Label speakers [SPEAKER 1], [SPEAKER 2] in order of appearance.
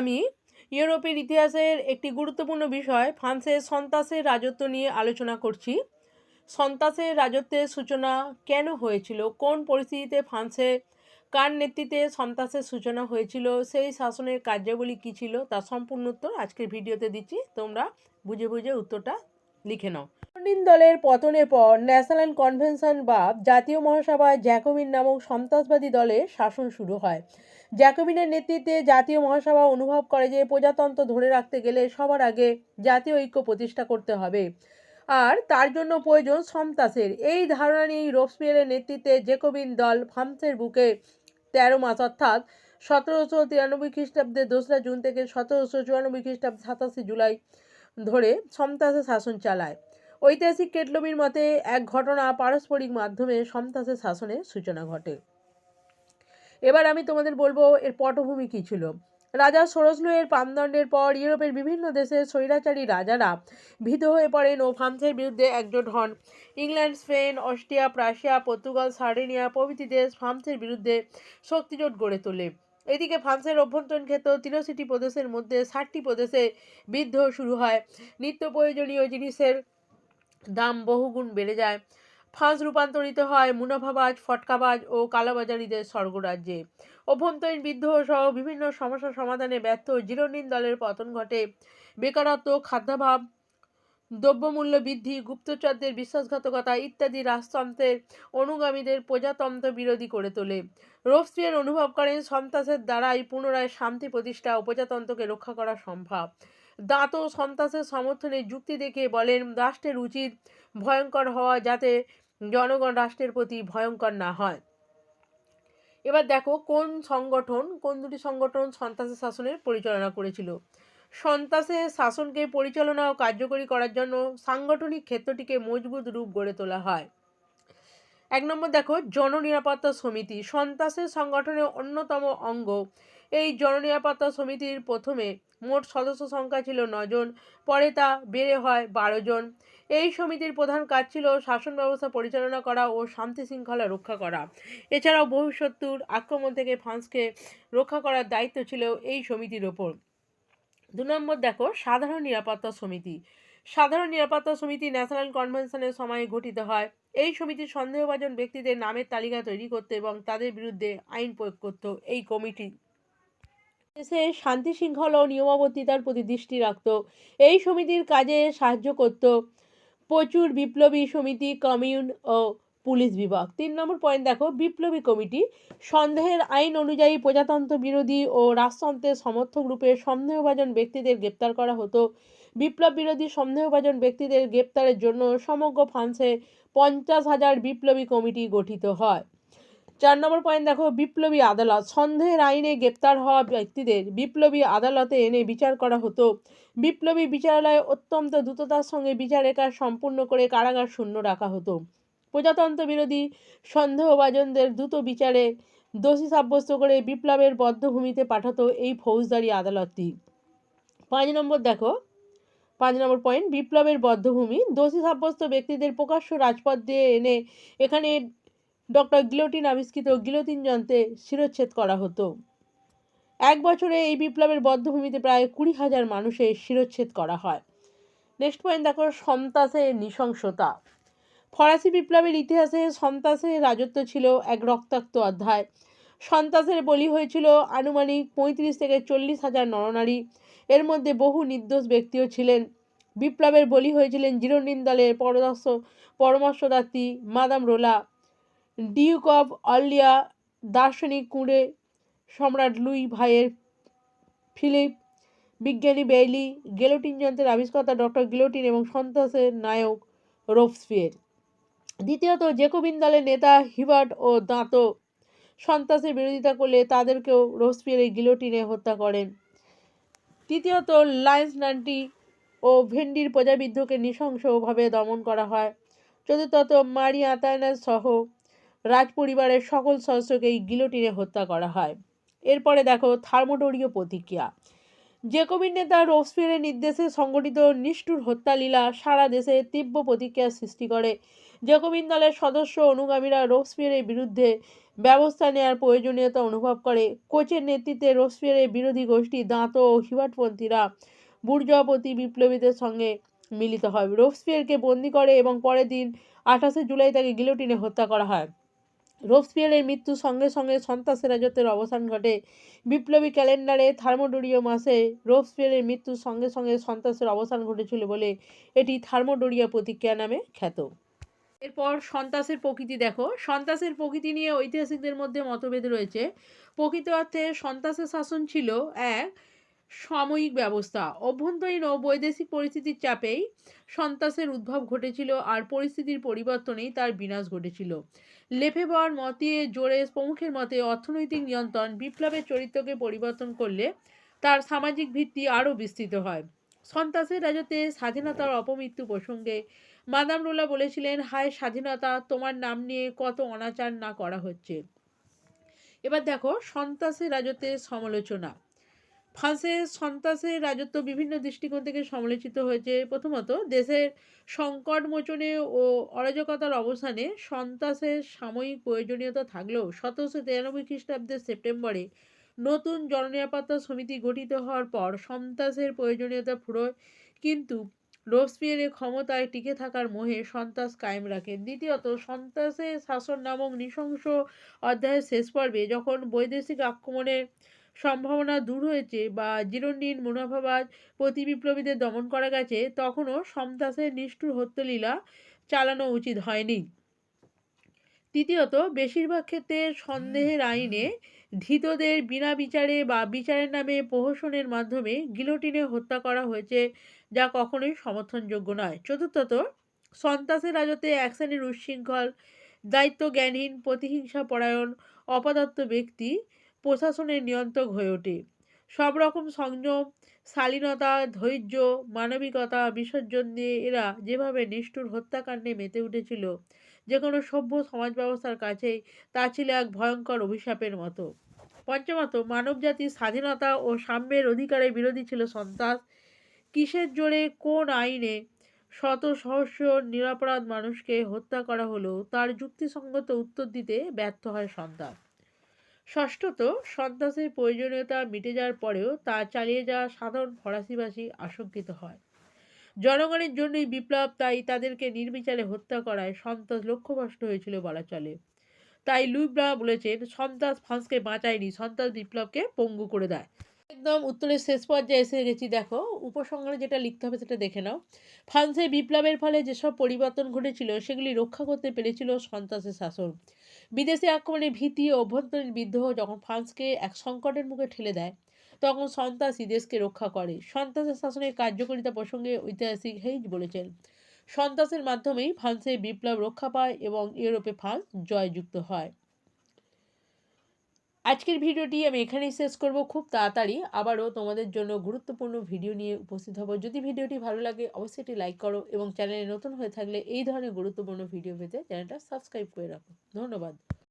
[SPEAKER 1] আমি ইউরোপের ইতিহাসের একটি গুরুত্বপূর্ণ বিষয় ফ্রান্সের সন্ত্রাসের রাজত্ব নিয়ে আলোচনা করছি। সন্ত্রাসের রাজত্বের সূচনা কেন হয়েছিল? কোন পরিস্থিতিতে ফ্রান্সে কার নেতৃত্বে সন্ত্রাসের সূচনা হয়েছিল? সেই শাসনের কার্যাবলী কী ছিল? তার সম্পূর্ণ উত্তর আজকের ভিডিওতে দিচ্ছি। তোমরা বুঝে বুঝে উত্তরটা লিখে নাও। লন্ডন দলের পতনের পর ন্যাশনাল কনভেনশন বা জাতীয় মহাসভায় জ্যাকোবিন নামক সন্ত্রাসবাদী দলের শাসন শুরু হয়। জ্যাকোবিনের নেতৃত্বে জাতীয় মহাসভা অনুভব করে যে প্রজাতন্ত্র ধরে রাখতে গেলে সবার আগে জাতীয় ঐক্য প্রতিষ্ঠা করতে হবে। আর তার জন্য প্রয়োজন সন্ত্রাসের। এই ধারণা নিয়েই রোবসপিয়ারের নেতৃত্বে জেকোবিন দল ফ্রান্সের বুকে তেরো মাস, অর্থাৎ সতেরোশো তিরানব্বই খ্রিস্টাব্দে দোসরা জুন থেকে সতেরোশো চুরানব্বই খ্রিস্টাব্দ সাতাশে জুলাই ধরে সন্ত্রাসের শাসন চালায়। ঐতিহাসিক কেটলবির মতে এক ঘটনা পারস্পরিক মাধ্যমে সন্ত্রাসের শাসনের সূচনা ঘটে। এবার আমি তোমাদের বলব এর পটভূমি কী ছিল? রাজা সরসলু এর প্রাণদণ্ডের পর ইউরোপের বিভিন্ন দেশের স্বৈরাচারী রাজারা ভীত হয়ে পড়েন ও ফ্রান্সের বিরুদ্ধে একজোট হন। England, Spain, Austria, Prussia, Portugal, Sardinia প্রভৃতি দেশ ফ্রান্সের বিরুদ্ধে শক্তিজোট গড়ে তোলে। এদিকে ফ্রান্সের অভ্যন্তরীণ ক্ষেত্র তিরশিটি প্রদেশের মধ্যে ষাটটি প্রদেশে বিদ্রোহ শুরু হয়। নিত্য প্রয়োজনীয় জিনিসের দাম বহুগুণ বেড়ে যায়। ফ্রান্স রূপান্তরিত হয় মুনাফাবাজ, ফটকাবাজ ও কালোবাজারিদের স্বর্গরাজ্যে। অভ্যন্তরীণ বিদ্রোহ সহ বিভিন্ন সমস্যা সমাধানে ব্যর্থ জিরোনিন দলের পতন ঘটে। বেকারত্ব, খাদ্যাভাব, দ্রব্যমূল্য বৃদ্ধি, গুপ্তচরদের বিশ্বাসঘাতকতা ইত্যাদি রাজতন্ত্রের অনুগামীদের প্রজাতন্ত্র বিরোধী করে তোলে। রোবস্পিয়ার অনুভব করেন, সন্ত্রাসের দ্বারাই পুনরায় শান্তি প্রতিষ্ঠা ও প্রজাতন্ত্রকে রক্ষা করা সম্ভব। দাঁত ও সন্ত্রাসের সমর্থনে যুক্তি দেখে বলেন, রাষ্ট্রের উচিত ভয়ঙ্কর হওয়া যাতে জনগণ রাষ্ট্রের প্রতি ভয়ঙ্কর না হয়। এবার দেখো, কোন সংগঠন, কোন দুটি সংগঠন সন্ত্রাসের শাসনের পরিচালনা করেছিল? সন্ত্রাসের শাসনকে পরিচালনা ও কার্যকরী করার জন্য সাংগঠনিক ক্ষেত্রটিকে মজবুত রূপ গড়ে তোলা হয়। এক নম্বর দেখো, জননিরাপত্তা সমিতি। সন্ত্রাসের সংগঠনের অন্যতম অঙ্গ এই জননিরাপত্তা সমিতির প্রথমে মোট সদস্য সংখ্যা ছিল নজন পরে তা বেড়ে হয় বারো জন এই সমিতির প্রধান কাজ ছিল শাসন ব্যবস্থা পরিচালনা করা ও শান্তি শৃঙ্খলা রক্ষা করা। এছাড়াও শত্রুর আক্রমণ থেকে ফ্রান্সকে রক্ষা করার দায়িত্ব ছিল এই সমিতির ওপর। দু নম্বর দেখো, সাধারণ নিরাপত্তা সমিতি। সাধারণ নিরাপত্তা সমিতি ন্যাশনাল কনভেনশনের সময়ে গঠিত হয়। এই সমিতির সন্দেহভাজন ব্যক্তিদের নামের তালিকা তৈরি করতে এবং তাদের বিরুদ্ধে আইন প্রয়োগ করত এই কমিটি। দেশে শান্তি শৃঙ্খলা ও নিয়মাবর্তিতার প্রতি দৃষ্টি রাখত। এই সমিতির কাজে সাহায্য করত প্রচুর বিপ্লবী সমিতি, কমিউন ও পুলিশ বিভাগ। তিন নম্বর পয়েন্ট দেখো, বিপ্লবী কমিটি সন্দেহের আইন অনুযায়ী প্রজাতন্ত্র বিরোধী ও রাজতন্ত্রের সমর্থক রূপে সন্দেহভাজন ব্যক্তিদের গ্রেপ্তার করা হতো। বিপ্লব বিরোধী সন্দেহভাজন ব্যক্তিদের গ্রেপ্তারের জন্য সমগ্র ফ্রান্সে পঞ্চাশ হাজার বিপ্লবী কমিটি গঠিত হয়। চার নম্বর পয়েন্ট দেখো, বিপ্লবী আদালত। সন্দেহের আইনে গ্রেপ্তার হওয়া ব্যক্তিদের বিপ্লবী আদালতে এনে বিচার করা হতো। বিপ্লবী বিচারালয়ে অত্যন্ত দ্রুততার সঙ্গে বিচারের কাজ সম্পূর্ণ করে কারাগার শূন্য রাখা হতো। প্রজাতন্ত্র বিরোধী সন্দেহভাজনদের দ্রুত বিচারে দোষী সাব্যস্ত করে বিপ্লবের বদ্ধভূমিতে পাঠাতো এই ফৌজদারি আদালতটি। পাঁচ নম্বর দেখো, পাঁচ নম্বর পয়েন্ট বিপ্লবের বদ্ধভূমি। দোষী সাব্যস্ত ব্যক্তিদের প্রকাশ্য রাজপথ দিয়ে এনে এখানে ডক্টর গিলোটিন আবিষ্কৃত গিলোটিন যন্ত্রে শিরচ্ছেদ করা হতো। এক বছরে এই বিপ্লবের বদ্ধভূমিতে প্রায় কুড়ি হাজার মানুষের শিরচ্ছেদ করা হয়। নেক্সট পয়েন্ট দেখো সন্ত্রাসের নৃশংসতা। ফরাসি বিপ্লবের ইতিহাসে সন্ত্রাসের রাজত্ব ছিল এক রক্তাক্ত অধ্যায়। সন্ত্রাসের বলি হয়েছিল আনুমানিক পঁয়ত্রিশ থেকে চল্লিশ হাজার নরনারী। এর মধ্যে বহু নির্দোষ ব্যক্তিও ছিলেন। বিপ্লবের বলি হয়েছিলেন জিরোনিন দলের পরদর্শ পরামর্শদাত্রী মাদাম রোলা। ডিউক অফ অর্লিয়া দার্শনিক কুঁড়ে সম্রাট লুই ভাইয়ের ফিলিপ বিজ্ঞানী বেইলি গেলোটিন যন্ত্রের আবিষ্কর্তা ডক্টর গিলোটিন এবং সন্ত্রাসের নায়ক রোবসফিয়ের দ্বিতীয়ত জেকোবিন দলের নেতা হিবার্ট ও দাঁত সন্ত্রাসের বিরোধিতা করলে তাদেরকেও রোবসফিয়ারের গিলোটিনে হত্যা করেন। তৃতীয়ত, লায়েন্স নান্টি ও ভেন্ডির প্রজাবিদ্ধকে নৃশংসভাবে দমন করা হয়। চতুর্থত মারি আতায়নাস সহ রাজ পরিবারের সকল সদস্যকেই গিলোটিনে হত্যা করা হয়। এরপরে দেখো থার্মোডোরীয় প্রতিক্রিয়া। জেকোবিন নেতা রোসফিয়েরের নির্দেশে সংগঠিত নিষ্ঠুর হত্যালীলা সারা দেশে তীব্র প্রতিক্রিয়ার সৃষ্টি করে। জেকোবিন দলের সদস্য অনুগামীরা রোসফিয়ারের বিরুদ্ধে ব্যবস্থা নেওয়ার প্রয়োজনীয়তা অনুভব করে। কোচের নেতৃত্বে রোসফিয়ারের বিরোধী গোষ্ঠী দাঁত ও হিবাটপন্থীরা বুর্জাপতি বিপ্লবীদের সঙ্গে মিলিত হয়। রোসফিয়ারকে বন্দি করে এবং পরের দিন আঠাশে জুলাই তাকে গিলোটিনে হত্যা করা হয়। রোসফিয়ারের মৃত্যুর সঙ্গে সঙ্গে সন্ত্রাসের রাজত্বের অবসান ঘটে। বিপ্লবী ক্যালেন্ডারে থার্মোডোরীয় মাসে রোসফিয়ারের মৃত্যুর সঙ্গে সঙ্গে সন্ত্রাসের অবসান ঘটেছিল বলে এটি থার্মোডোরিয়া প্রতিক্রিয়া নামে খ্যাত। এরপর সন্ত্রাসের প্রকৃতি দেখো। সন্ত্রাসের প্রকৃতি নিয়ে ঐতিহাসিকদের মধ্যে মতভেদ রয়েছে। প্রকৃত অর্থে সন্ত্রাসের শাসন ছিল এক সাময়িক ব্যবস্থা। অভ্যন্তরীণ ও বৈদেশিক পরিস্থিতির চাপেই সন্ত্রাসের উদ্ভব ঘটেছিল আর পরিস্থিতির পরিবর্তনেই তার বিনাশ ঘটেছিল। লেফেবর মতে জোরে প্রমুখের মতে, অর্থনৈতিক নিয়ন্ত্রণ বিপ্লবের চরিত্রকে পরিবর্তন করলে তার সামাজিক ভিত্তি আরও বিস্তৃত হয়। সন্ত্রাসের রাজত্বে স্বাধীনতার অপমৃত্যু প্রসঙ্গে মাদাম রোলা বলেছিলেন, হায় স্বাধীনতা, তোমার নাম নিয়ে কত অনাচার না করা হচ্ছে। এবার দেখো, সন্ত্রাসের রাজত্বের সমালোচনা। ফ্রান্সের সন্ত্রাসের রাজত্ব বিভিন্ন দৃষ্টিকোণ থেকে সমালোচিত হয়েছে। প্রথমত, দেশের সংকট মোচনে ও অরাজকতার অবসানে সন্ত্রাসের সাময়িক প্রয়োজনীয়তা থাকলেও সতেরোশো তিরানব্বই খ্রিস্টাব্দের সেপ্টেম্বরে নতুন জননিরাপত্তা সমিতি গঠিত হওয়ার পর সন্ত্রাসের প্রয়োজনীয়তা ফুরোয় কিন্তু রোসপিয়ারের ক্ষমতায় টিকে থাকার মোহে সন্ত্রাস কায়েম রাখেন দ্বিতীয়ত সন্ত্রাসের শাসন নামক নৃশংস অধ্যায়ের শেষ পর্বে যখন বৈদেশিক আক্রমণের সম্ভাবনা দূর হয়েছে বা জিরোনিন মুনাফাবাদ প্রতি বিপ্লবীদের দমন করা গেছে, তখনও সন্ত্রাসের নিষ্ঠুর হত্যলীলা চালানো উচিত হয়নি। তৃতীয়ত, বেশিরভাগ ক্ষেত্রে সন্দেহের আইনে ধৃতদের বিনা বিচারে বা বিচারের নামে প্রহসনের মাধ্যমে গিলোটিনে হত্যা করা হয়েছে, যা কখনোই সমর্থনযোগ্য নয়। চতুর্থত, সন্ত্রাসের রাজতে এক শ্রেণির উচ্ছৃঙ্খল দায়িত্ব জ্ঞানহীন প্রতিহিংসা পরায়ণ অপদার্থ ব্যক্তি প্রশাসনের নিয়ন্ত্রক হয়ে ওঠে। সব রকম সংযম, শালীনতা, ধৈর্য, মানবিকতা, বিসর্জন দিয়ে এরা যেভাবে নিষ্ঠুর হত্যাকাণ্ডে মেতে উঠেছিল যে কোনো সভ্য সমাজ ব্যবস্থার কাছেই, তা ছিল এক ভয়ঙ্কর অভিশাপের মতো। পঞ্চমত, মানবজাতির স্বাধীনতা ও সাম্যের অধিকারের বিরোধী ছিল সন্ত্রাস। কিসের জোরে, কোন আইনে শত সহস্র নিরাপরাধ মানুষকে হত্যা করা হলো, তার যুক্তিসঙ্গত উত্তর দিতে ব্যর্থ হয় সন্ত্রাস। ষষ্ঠত সন্ত্রাসের প্রয়োজনীয়তা মিটে যাওয়ার পরেও তা চালিয়ে যাওয়া সাধারণ ফরাসিবাসী আশঙ্কিত হয়। জনগণের জন্যই বিপ্লব, তাই তাদেরকে নির্বিচারে হত্যা করায় সন্ত্রাস লক্ষ্যভ্রষ্ট হয়েছিল বলা চলে। তাই লুইব্রা বলেছেন, সন্ত্রাস ফ্রান্সকে বাঁচায়নি, সন্ত্রাস বিপ্লবকে পঙ্গু করে দেয়। একদম উত্তরের শেষ পর্যায়ে এসে গেছি, দেখো। উপসংহারে যেটা লিখতে হবে সেটা দেখে নাও। ফ্রান্সে বিপ্লবের ফলে যেসব পরিবর্তন ঘটেছিল, সেগুলি রক্ষা করতে পেরেছিল সন্ত্রাসের শাসন। বিদেশি আক্রমণের ভীতি ও অভ্যন্তরীণ বিদ্রোহ যখন ফ্রান্সকে এক সংকটের মুখে ঠেলে দেয়, তখন সন্ত্রাসী দেশকে রক্ষা করে। সন্ত্রাসের শাসনের কার্যকারিতা প্রসঙ্গে ঐতিহাসিক হেইজ বলেছেন, সন্ত্রাসের মাধ্যমেই ফ্রান্সের বিপ্লব রক্ষা পায় এবং ইউরোপে ফ্রান্স জয়যুক্ত হয়। আজকের ভিডিওটি আমি এখানেই শেষ করব। খুব তাড়াতাড়ি আবারও তোমাদের জন্য গুরুত্বপূর্ণ ভিডিও নিয়ে উপস্থিত হব। যদি ভিডিওটি ভালো লাগে, অবশ্যই এটি লাইক করো এবং চ্যানেলে নতুন হয়ে থাকলে এই ধরনের গুরুত্বপূর্ণ ভিডিও পেতে চ্যানেলটা সাবস্ক্রাইব করে রাখো। ধন্যবাদ।